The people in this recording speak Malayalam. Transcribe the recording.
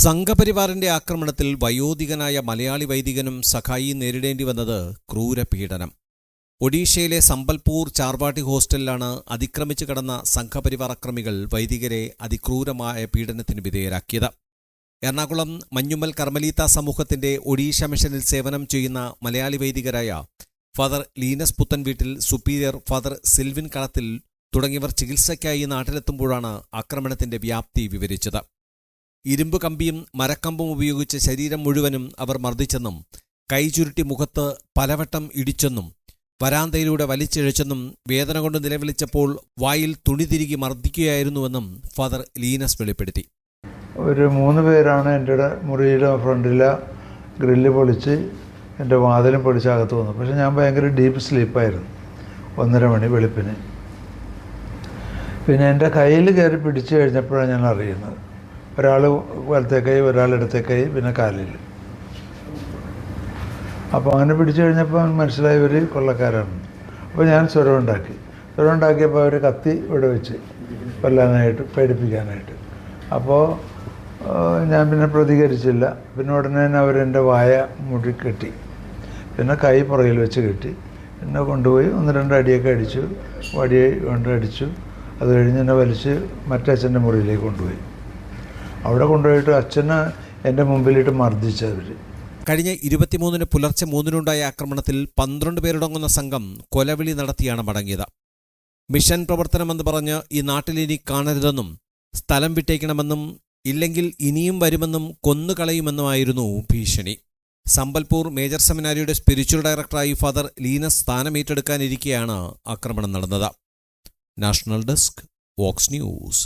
സംഘപരിവാറിന്റെ ആക്രമണത്തിൽ വയോധികനായ മലയാളി വൈദികനും സഖായി നേരിടേണ്ടി വന്നത് ക്രൂരപീഡനം. ഒഡീഷയിലെ സമ്പൽപൂർ ചാർവാട്ടി ഹോസ്റ്റലിലാണ് അതിക്രമിച്ചു കടന്ന സംഘപരിവാർ അക്രമികൾ വൈദികരെ അതിക്രൂരമായ പീഡനത്തിന് വിധേയരാക്കിയത്. എറണാകുളം മഞ്ഞുമ്മൽ കർമ്മലീത്ത സമൂഹത്തിന്റെ ഒഡീഷ മിഷനിൽ സേവനം ചെയ്യുന്ന മലയാളി വൈദികരായ ഫാദർ ലീനസ് പുത്തൻ വീട്ടിൽ സുപ്പീരിയർ ഫാദർ സിൽവിൻ കളത്തിൽ തുടങ്ങിയവർ ചികിത്സയ്ക്കായി നാട്ടിലെത്തുമ്പോഴാണ് ആക്രമണത്തിന്റെ വ്യാപ്തി വിവരിച്ചത്. ഇരുമ്പ് കമ്പിയും മരക്കമ്പും ഉപയോഗിച്ച് ശരീരം മുഴുവനും അവർ മർദ്ദിച്ചെന്നും കൈ ചുരുട്ടി മുഖത്ത് പലവട്ടം ഇടിച്ചെന്നും വരാന്തയിലൂടെ വലിച്ചിഴച്ചെന്നും വേദന കൊണ്ട് നിലവിളിച്ചപ്പോൾ വായിൽ തുണി തിരികെ മർദ്ദിക്കുകയായിരുന്നുവെന്നും ഫാദർ ലീനസ് വെളിപ്പെടുത്തി. ഒരു മൂന്ന് പേരാണ് എന്റെ മുറിയിലെ ഫ്രണ്ടിലെ ഗ്രില്ല് പൊളിച്ച് എന്റെ വാതിലും പൊളിച്ച് അകത്ത് വന്നു പക്ഷെ ഞാൻ ഭയങ്കര ഡീപ്പ് സ്ലീപ്പായിരുന്നു ഒന്നര മണി വെളുപ്പിന്. പിന്നെ എന്റെ കയ്യിൽ കയറി പിടിച്ചു കഴിഞ്ഞപ്പോഴാണ് ഞാൻ അറിയുന്നത്. ഒരാൾ വലത്തെ കൈ ഒരാൾ ഇടത്തെ കൈ പിന്നെ കാലിൽ. അപ്പോൾ അങ്ങനെ പിടിച്ചു കഴിഞ്ഞപ്പോൾ മനസ്സിലായി ഇവർ കൊള്ളക്കാരാണ്. അപ്പോൾ ഞാൻ സ്വരം ഉണ്ടാക്കി സ്വരം ഉണ്ടാക്കിയപ്പോൾ അവർ കത്തി ഇവിടെ വെച്ച് കൊല്ലാനായിട്ട് പേടിപ്പിക്കാനായിട്ട്. അപ്പോൾ ഞാൻ പിന്നെ പ്രതികരിച്ചില്ല. പിന്നെ ഉടനെ തന്നെ അവരെന്റെ വായ മുടി കെട്ടി പിന്നെ കൈ പുറകിൽ വെച്ച് കെട്ടി എന്നെ കൊണ്ടുപോയി ഒന്ന് രണ്ട് അടിയൊക്കെ അടിച്ചു വടി കൊണ്ട് അടിച്ചു. അത് കഴിഞ്ഞ് എന്നെ വലിച്ച് മറ്റച്ഛന്റെ മുറിയിലേക്ക് കൊണ്ടുപോയി. അവിടെ കൊണ്ടുപോയിട്ട് അച്ഛനെ എന്റെ മുമ്പിലിട്ട് മർദ്ദിച്ചവർ കഴിഞ്ഞ ഇരുപത്തിമൂന്നിന് പുലർച്ചെ മൂന്നിനുണ്ടായ ആക്രമണത്തിൽ പന്ത്രണ്ട് പേരടങ്ങുന്ന സംഘം കൊലവിളി നടത്തിയാണ് മടങ്ങിയത്. മിഷൻ പ്രവർത്തനമെന്ന് പറഞ്ഞ് ഈ നാട്ടിലിനി കാണരുതെന്നും സ്ഥലം വിട്ടേക്കണമെന്നും ഇല്ലെങ്കിൽ ഇനിയും വരുമെന്നും കൊന്നുകളയുമെന്നുമായിരുന്നു ഭീഷണി. സമ്പൽപൂർ മേജർ സെമിനാരിയുടെ സ്പിരിച്വൽ ഡയറക്ടറായി ഫാദർ ലീനസ് സ്ഥാനമേറ്റെടുക്കാനിരിക്കെയാണ് ആക്രമണം നടന്നത്. National desk Vox news.